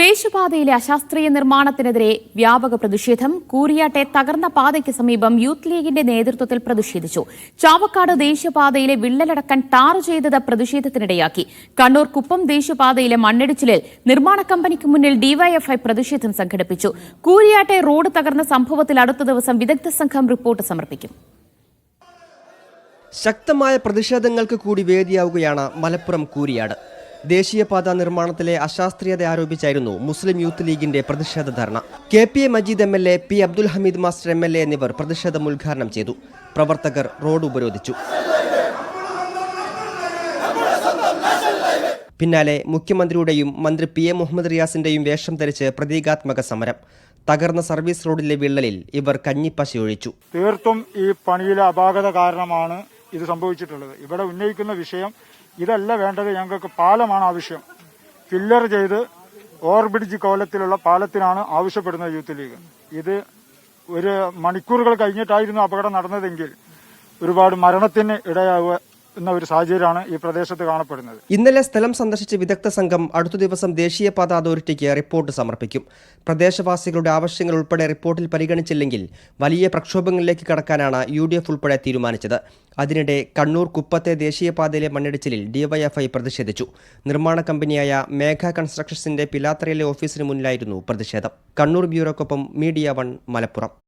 ദേശീയപാതയിലെ അശാസ്ത്രീയ നിർമ്മാണത്തിനെതിരെ വ്യാപക പ്രതിഷേധം. കൂരിയാട്ടെ തകർന്ന പാതയ്ക്ക് സമീപം യൂത്ത് ലീഗിന്റെ നേതൃത്വത്തിൽ പ്രതിഷേധിച്ചു. ചാവക്കാട് ദേശീയപാതയിലെ വിള്ളലടക്കം ടാർ ചെയ്തത് പ്രതിഷേധത്തിനിടയാക്കി. കണ്ണൂർ കുപ്പം ദേശീയപാതയിലെ മണ്ണിടിച്ചിലിൽ നിർമ്മാണ കമ്പനിക്ക് മുന്നിൽ ഡിവൈഎഫ്ഐ പ്രതിഷേധം സംഘടിപ്പിച്ചു. കൂരിയാട്ടെ റോഡ് തകർന്ന സംഭവത്തിൽ അടുത്ത ദിവസം വിദഗ്ധ സംഘം റിപ്പോർട്ട് സമർപ്പിക്കും. ശക്തമായ പ്രതിഷേധങ്ങൾക്ക് കൂടി വേദിയാവുകയാണ് മലപ്പുറം കൂരിയാട്. ദേശീയപാത നിർമ്മാണത്തിലെ അശാസ്ത്രീയത ആരോപിച്ചായിരുന്നു മുസ്ലിം യൂത്ത് ലീഗിന്റെ പ്രതിഷേധ ധർണ. K P A Majeed M L A P Abdul Hameed master M L A എന്നിവർ പ്രതിഷേധം ഉദ്ഘാടനം ചെയ്തു. പ്രവർത്തകർ റോഡ് ഉപരോധിച്ചു. പിന്നാലെ മുഖ്യമന്ത്രിയുടെയും മന്ത്രി പി എ മുഹമ്മദ് റിയാസിന്റെയും വേഷം ധരിച്ച് പ്രതീകാത്മക സമരം. തകർന്ന സർവീസ് റോഡിലെ വിള്ളലിൽ ഇവർ കഞ്ഞിപ്പശയൊഴിച്ചു. തീർത്തും ഈ പണിയിലെ അപാകത കാരണമാണ് ഇത് സംഭവിച്ചിട്ടുള്ളത്. ഇവിടെ ഉന്നയിക്കുന്ന വിഷയം ഇതല്ല വേണ്ടത് ഞങ്ങൾക്ക് പാലമാണ് ആവശ്യം. ഫില്ലർ ചെയ്ത് ഓവർബ്രിഡ്ജ് കോലത്തിലുള്ള പാലത്തിനാണ് ആവശ്യപ്പെടുന്നത് യൂത്ത് ലീഗ്. ഇത് ഒരു മണിക്കൂറുകൾ കഴിഞ്ഞിട്ടായിരുന്നു അപകടം നടന്നതെങ്കിൽ ഒരുപാട് മരണത്തിന് ഇടയാവുക എന്ന ഒരു സാഹചര്യമാണ് ഈ പ്രദേശത്ത് കാണപ്പെടുന്നത്. ഇന്നലെ സ്ഥലം സന്ദർശിച്ച വിദഗ്ധ സംഘം അടുത്ത ദിവസം ദേശീയപാത അതോറിറ്റിക്ക് റിപ്പോർട്ട് സമർപ്പിക്കും. പ്രദേശവാസികളുടെ ആവശ്യങ്ങൾ ഉൾപ്പെടെ റിപ്പോർട്ടിൽ പരിഗണിച്ചില്ലെങ്കിൽ വലിയ പ്രക്ഷോഭങ്ങളിലേക്ക് കടക്കാനാണ് യു ഡി എഫ് ഉൾപ്പെടെ തീരുമാനിച്ചത്. അതിനിടെ കണ്ണൂർ കുപ്പത്തെ ദേശീയപാതയിലെ മണ്ണിടിച്ചിലിൽ ഡിവൈഎഫ്ഐ പ്രതിഷേധിച്ചു. നിർമ്മാണ കമ്പനിയായ മേഘ കൺസ്ട്രക്ഷൻസിന്റെ പിലാത്രയിലെ ഓഫീസിന് മുന്നിലായിരുന്നു പ്രതിഷേധം. കണ്ണൂർ ബ്യൂറോക്കൊപ്പം മീഡിയ വൺ മലപ്പുറം.